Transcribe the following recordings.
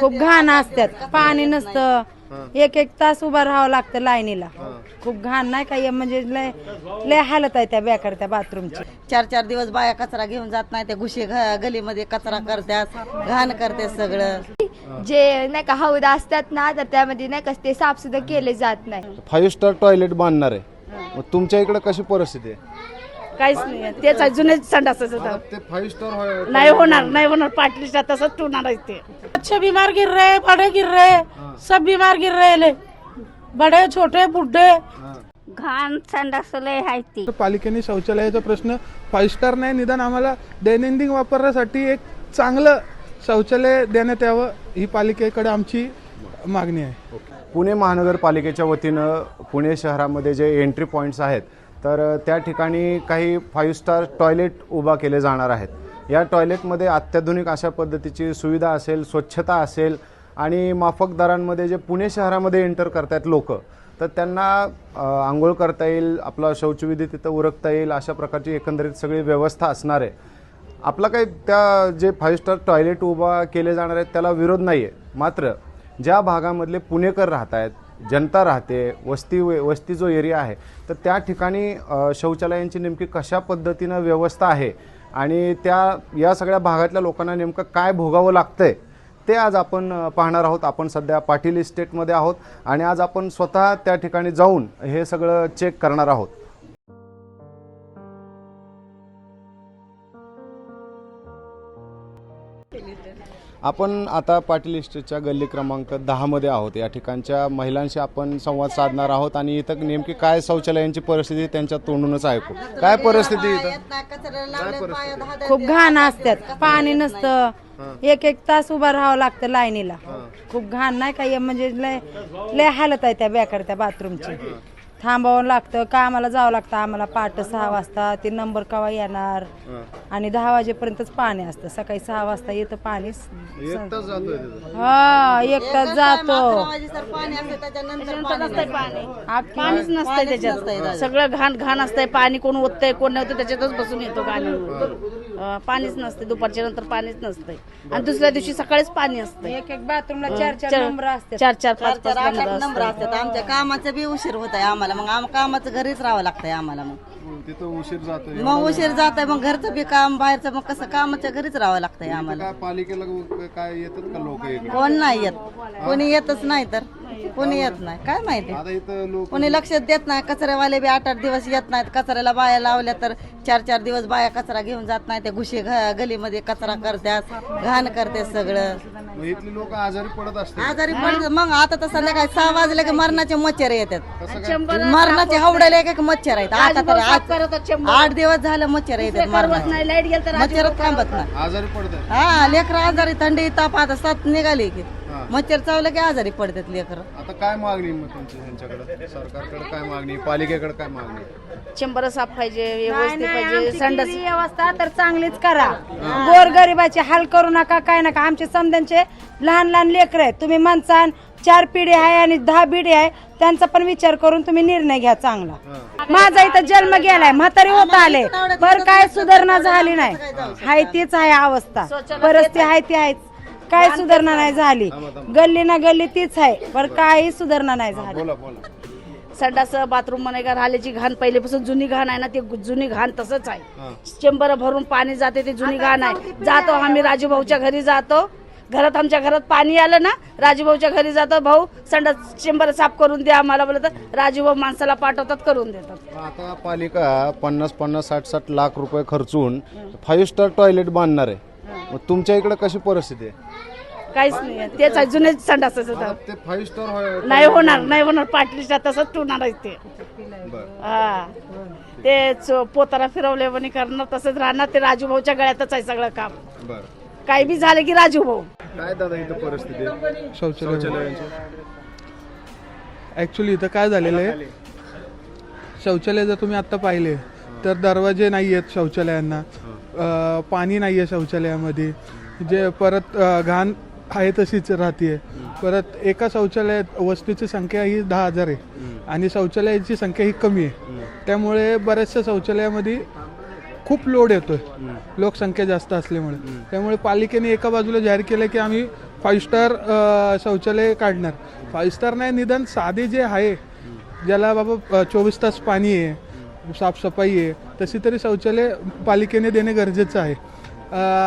खूप घाण असतात. पाणी नसतं. एक एक तास उभा राहावं लागतं लाईनीला. खूप घाण नाही का? म्हणजे लय लय हालत आहे त्या बेकार त्या बाथरूमची. चार चार दिवस बाया कचरा घेऊन जात नाही ते घुशे घ- गलीमध्ये कचरा करतात घाण करते सगळं. जे नाही का हौद असतात ना तर त्यामध्ये नाही का ते साफ सुद्धा केले जात नाही. फाईव्ह स्टार टॉयलेट बांधणार आहे. मग तुमच्या इकडे कशी परिस्थिती आहे? काहीच नाही तेच आहे जुने संडासच होतं ते फाईव्ह स्टार नाही होणार नाही होणार. पाटलीच्या तसंच ठेवणार आहे ते. अच्छे बीमार गिर रहे बड़े गिर रहे सब बीमार गिर रहे ले. बड़े छोटे बुढ़े घाण संडास लय आहे ती. पालिकेने शौचालयाचा प्रश्न फाईव्ह स्टार नाही निदान आम्हाला दैनंदिन वापरण्यासाठी एक चांगलं शौचालय देण्यात यावं ही पालिकेकडे आमची मागणी आहे. पुणे महानगरपालिकेच्या वतीनं पुणे शहरामध्ये जे एंट्री पॉईंट्स आहेत तर त्या ठिकाणी काही फाईव्ह स्टार टॉयलेट उभा केले जाणार आहेत. या टॉयलेटमध्ये अत्याधुनिक अशा पद्धतीची सुविधा असेल स्वच्छता असेल आणि माफक दरांमध्ये जे पुणे शहरामध्ये एंटर करतायत लोक तर त्यांना आंघोळ करता येईल आपला शौचविधी तिथं उरकता येईल अशा प्रकारची एकंदरीत सगळी व्यवस्था असणार आहे. आपला काही त्या जे फाईव्ह स्टार टॉयलेट उभा केले जाणार आहेत त्याला विरोध नाही आहे मात्र ज्या भागामधले पुणेकर राहत आहेत जनता राहते वस्ती वस्ती जो एरिया आहे तर त्या ठिकाणी शौचालयांची नेमकी कशा पद्धतीनं व्यवस्था आहे आणि त्या या सगळ्या भागातल्या लोकांना नेमकं काय भोगावं लागतंय ते आज आपण पाहणार आहोत. आपण सध्या पाटील इस्टेटमध्ये आहोत आणि आज आपण स्वतः त्या ठिकाणी जाऊन हे सगळं चेक करणार आहोत. आपण आता पाटील इस्टेटच्या गल्ली क्रमांक दहामध्ये आहोत. या ठिकाणच्या महिलांशी आपण संवाद साधणार आहोत आणि इथं नेमकी काय शौचालयांची परिस्थिती त्यांच्या तोंडूनच ऐकू. काय परिस्थिती इथं? खूप घाण असतात. पाणी नसतं. एक एक तास उभा राहावं लागतं लाईनीला. खूप घाण नाही का? म्हणजे लय लय हालत आहे त्या बेकार त्या बाथरूमची. थांबावं लागतं कामाला जावं लागतं आम्हाला पहाटे सहा वाजता ते नंबर कवा येणार? आणि दहा वाजेपर्यंतच पाणी असतं. सकाळी सहा वाजता येतं पाणी. एक तास जातोय तिथं. हा एक तास जातो. पाणी असतं त्याच्यानंतर पाणी पाणीच नसतंय त्याच्यात. सगळं घाण घाण असतंय पाणी कोण ओततंय कोण नव्हतं त्याच्यातच बसून येतो पाणी अं, पाणीच नसते. दुपारच्या नंतर पाणीच नसतंय आणि दुसऱ्या दिवशी सकाळीच पाणी असतंय एक एक बाथरूमला चार चार नंबर असतात. चार चार पाच चार पाच नंबर असतात. आमच्या कामाचं बी उशीर होत आहे आम्हाला. मग आम कामाचं घरीच राहावं लागतंय आम्हाला मग. तिथं उशीर जातोय. मग उशीर जात आहे मग घरचं बी काम बाहेरचं मग कसं कामाच्या घरीच राहावं लागतंय आम्हाला. काय पालिकेला काय येतात का लोक इकडे? कोण नाही येत. कोणी येतच नाही तर. कोणी येत नाही. काय माहिती? आता इथं लोक कोणी लक्ष देत नाही कचऱ्यावाले बी आठ आठ दिवस येत नाहीत. कचऱ्याला बाया लावल्या तर चार चार दिवस बाया कचरा घेऊन जात नाही. ते घुशे घ- गलीमध्ये कचरा करतात घाण करते सगळं. मग इथली लोक आजारी पडत असतात आजारी पडत मग आता तर संध्याकाळी सहा वाजले की मरणाचे मच्छर येतात. मरणाचे हवडाले एक एक मच्छर आहेत. आता तर आज- आठ दिवस झालं मच्छर येतात मरणाचे. नाही लाइट गेल तर मच्छर थांबत नाही. आजारी पडतात. हा लेकर आजारी थंडी ताप आता सात निघाली की. मच्छर चावलं की आजारी पडतात लेकर. आता काय मागणी मग तुमची ह्यांच्याकडे? सरकारकडे काय मागणी पालिकेकडे काय मागणी चेंबर साफ पाहिजे व्यवस्थित पाहिजे संडास व्यवस्था तर चांगलीच करा. गोर गरिबाचे हाल करू नका काय नका. आमचे समद्यांचे लहान लहान लेकर आहेत. तुम्ही म्हणसान चार पिढी आहे आणि दहा पिढी आहे. त्यांचा पण विचार करून तुम्ही निर्णय घ्या चांगला. माझा इथं जन्म गेलाय म्हातारी होत आले. पर काय सुधारणा झाली नाही. हाय तीच आहे अवस्था. परिस्थिती आहे ती आहेच. काय सुधारणा नाही झाली. गल्ली ना गल्ली तीच आहे. पर काही सुधारणा नाही झाली. बोला बोला. संडास बाथरूममध्ये का राहिल्याची घाण पहिल्यापासून जुनी घाण आहे ना ती जुनी घाण तसंच आहे. चेंबर भरून पाणी जाते ती जुनी घाण आहे. जातो आम्ही राजूभाऊच्या घरी जातो. घरात आमच्या घरात पाणी आलं ना राजूभाऊच्या घरी जातो. भाऊ संडास चेंबर साफ करून द्या आम्हाला बोलत राजूभाऊ माणसाला पाठवतात करून देतात. आता पालिका पन्नास पन्नास साठ साठ लाख रुपये खर्चून फाईव्ह स्टार टॉयलेट बांधणार आहे. मग तुमच्या इकडे कशी परिस्थिती आहे? काहीच नाही तेच संडासच होतं ते फाईव्ह स्टार नाही होणार नाही होणार पाटलीच्या तसंच ठेवणार आहे ते. हा. ते चो- पोताला फिरवले म्हणे करणार तसंच राहणार ते राजूभाऊच्या गळ्यातच आहे सगळं काम. बर. काही बी झालं की राजूभाऊ. काय दादा इथं परिस्थिती? आहे शौचालय. शौचालयांची. ॲक्च्युली इथं काय झालेलं आहे? शौचालय जर तुम्ही आत्ता पाहिले तर दरवाजे नाही आहेत शौचालयांना. पाणी नाही आहे शौचालयामध्ये. जे परत घाण आहे तशीच राहते परत एका शौचालयात वस्तूची संख्या ही दहा हजार आहे. आणि शौचालयाची संख्या ही कमी आहे. त्यामुळे बऱ्याचशा शौचालयामध्ये खूप लोड येतोय. लोकसंख्या जास्त असल्यामुळे. त्यामुळे पालिकेने एका बाजूला जाहीर केलं की आम्ही फाईव्ह स्टार शौचालय काढणार. फाईव्ह स्टार नाही निदान साधे जे आहे ज्याला बाबा चोवीस तास पाणी आहे साफसफाई आहे तशी तरी शौचालय पालिकेने देणे गरजेचं आहे.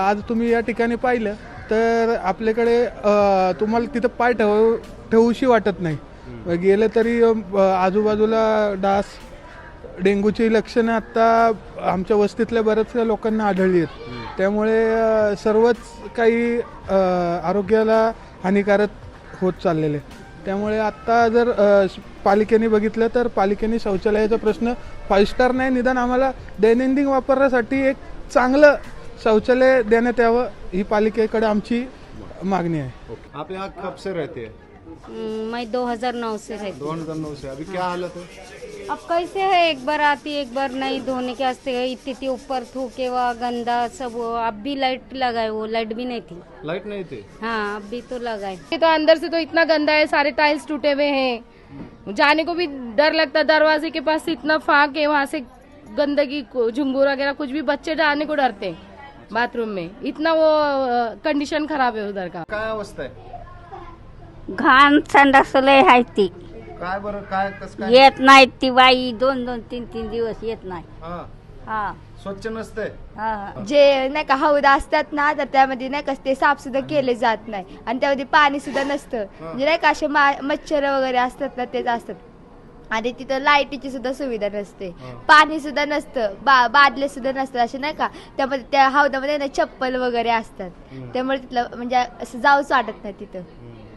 आज तुम्ही या ठिकाणी पाहिलं तर आपल्याकडे तुम्हाला तिथं पाय ठेव ठेवूशी वाटत नाही. गेलं तरी आजूबाजूला डास डेंग्यूची लक्षणं आत्ता आमच्या वस्तीतल्या बऱ्याचशा लोकांना आढळली आहेत. त्यामुळे सर्वच काही आरोग्याला हानिकारक होत चाललेले त्यामुळे आत्ता जर पालिकेने बघितलं तर पालिकेने शौचालयाचा प्रश्न फाईव्ह स्टार नाही. निदान आम्हाला दैनंदिन वापरण्यासाठी एक चांगलं शौचालय देण्यात यावं ही पालिकेकडे आमची मागणी आहे. आप यहाँ कब से रहते हैं मैं 2009 से रहती. हजार नौ से अभी क्या हालत है हूँ अब कैसे है? एक बार आती एक बार नहीं धोने के वास्ते गई। इतनी ऊपर थूके हुआ गंदा सब वो। अब भी लाइट लगाए वो लाइट भी नहीं थी। लाइट नहीं थी? हाँ अब भी तो लगाए। ये तो अंदर से तो इतना गंदा है सारे टाइल्स टूटे हुए हैं। जाने को भी डर लगता है दरवाजे के पास से इतना फाक है वहाँ से गंदगी को- झुंगूर वगैरह कुछ भी बच्चे जाने को डरते हैं बाथरूम में। इतना वो कंडीशन खराब है उधर का। काय अवस्था आहे घाण संडास लय आहे ती काय बरं काय कस काय? येत नाही ती बाई. दोन दोन तीन तीन दिवस येत नाही. हा. हा. स्वच्छ नसते हा हा. जे नाही का हौद असतात ना तर त्यामध्ये नाही का ते साफ सुद्धा केले जात नाही. आणि त्यामध्ये पाणी सुद्धा नसतं म्हणजे नाही का असे मा- मच्छर वगैरे असतात ना तेच असतात. आणि तिथं लाईटीची सुद्धा सुविधा नसते. पाणी सुद्धा नसतं. बा बादले सुद्धा नसतात असे नाही का? त्यामध्ये त्या हौदामध्ये ना चप्पल वगैरे असतात. त्यामुळे तिथलं म्हणजे असं जाऊच वाटत नाही तिथं.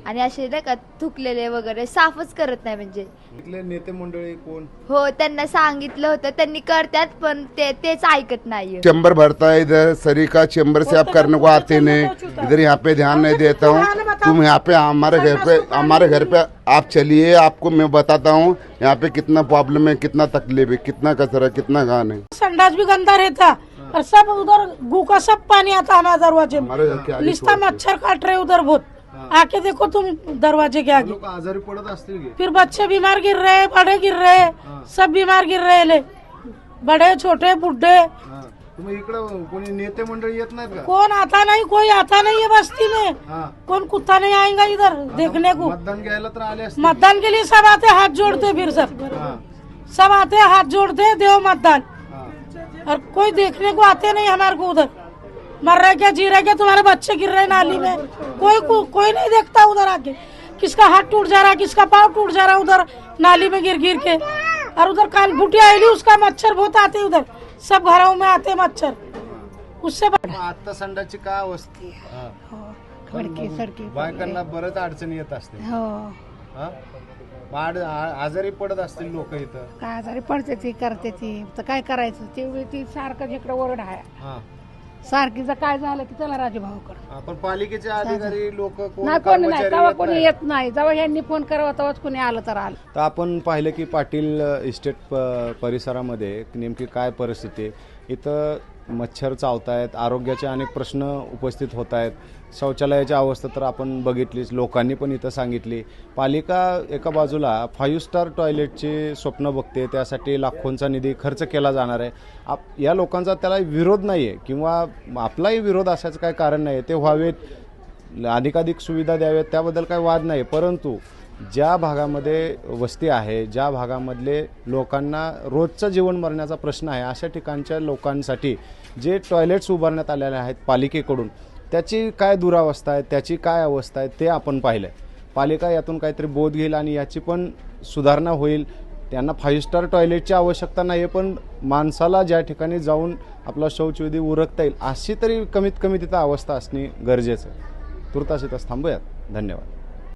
आणि असे नाही का थुकलेले वगैरे साफच करत नाही म्हणजे. इथले नेते मंडळी कोण? हो त्यांना सांगितलं होतं त्यांनी करतात पण ते तेच ऐकत नाहीये. चैम्बर भरता है इधर सरी का चैम्बर से आप करने को आते नहीं। इधर यहाँ पे ध्यान नहीं देता हूँ। तुम यहाँ पे हमारे घर पे हमारे घर पे आप चलिए आपको मैं बताता हूँ यहाँ पे कितना प्रॉब्लम है कितना तकलीफ है कितना कचरा कितना घान है। संडास भी गंदा रहता और सब उधर गू का सब पानी आता हमारे दरवाजे में। हमारे घर के आगे निस्ता मच्छर काट रहे उधर बहुत। आके देखो तुम दरवाजे के आगे। आजारी पडत असतील फिर बच्चे बीमार गिर रहे बड़े गिर रहे सब बीमार गिर रहे ले। बड़े छोटे बुढ़े तुम्ही इकडं कोणी नेते मंडळी येत नाहीत का? कौन आता नहीं कोई आता नहीं है बस्ती में हा। कौन कुत्ता नहीं आएगा इधर देखने को। मतदान घ्यायला तर आले असतील. मतदान के लिए सब आते हाथ जोड़ते फिर सब हा, सब आते हाथ जोड़ते देव मतदान। और कोई देखने को आते नहीं हमारे को उधर। मर रहे क्या जी रहे क्या? तुम्हारे बच्चे गिर रहे नाली में। कोई को, कोई नहीं देखता उधर आके। किसका हाथ टूट जा रहा है किसका पाँव टूट जा रहा है उधर नाली में गिर गिर के। और उधर कान फूटी आएली उसका मच्छर बहुत आते उधर। सब घरों में आते मच्छर। उससे आता संडाची काय अवस्था? हा. खडकी सडकी बायकांना बरंच अडचणी येत असते हो. हा? मग आड- आ- आजारी पडत असतील लोक इथं. काय आजारी पडते ती करते ती. तर काय करायचं? तेवढी ती सारखं इकडे ओरड. आहे हा. सारखीचं काय झालं की चला राजभाऊकडे. आपण पालिकेचे अधिकारी लोक नाही कोणी नाही तेव्हा येत कोणी नाही. येत नाही. जेव्हा यांनी फोन करावा तेव्हाच कोणी आलं तर आलं. तर आपण पाहिलं की पाटील इस्टेट प परिसरामध्ये नेमकी काय परिस्थिती आहे? इथं मच्छर चावत आहेत आरोग्याचे अनेक प्रश्न उपस्थित होत आहेत शौचालयाची अवस्था तर आपण बघितलीच लोकांनी पण इथं सांगितली. पालिका एका बाजूला फाईव्ह स्टार टॉयलेटचे स्वप्न बघते त्यासाठी लाखोंचा निधी खर्च केला जाणार आहे. आप या लोकांचा त्याला विरोध नाही आहे किंवा आपलाही विरोध असायचं काही कारण नाही आहे ते व्हावेत अधिकाधिक सुविधा द्याव्यात त्याबद्दल काही वाद नाही परंतु ज्या भागामध्ये वस्ती आहे ज्या भागामधले लोकांना रोजचं जीवन मरण्याचा प्रश्न आहे अशा ठिकाणच्या लोकांसाठी जे टॉयलेट्स उभारण्यात आलेले आहेत पालिकेकडून त्याची काय दुरावस्था आहे त्याची काय अवस्था आहे ते आपण पाहिलं आहे पालिका यातून काहीतरी बोध घेईल आणि याची पण सुधारणा होईल. त्यांना फाईव्ह स्टार टॉयलेटची आवश्यकता नाही आहे पण माणसाला ज्या ठिकाणी जाऊन आपला शौचविधी उरकता येईल अशी तरी कमीत कमी तिथं अवस्था असणे गरजेचं आहे. तुर्तास इथंच थांबूयात. धन्यवाद.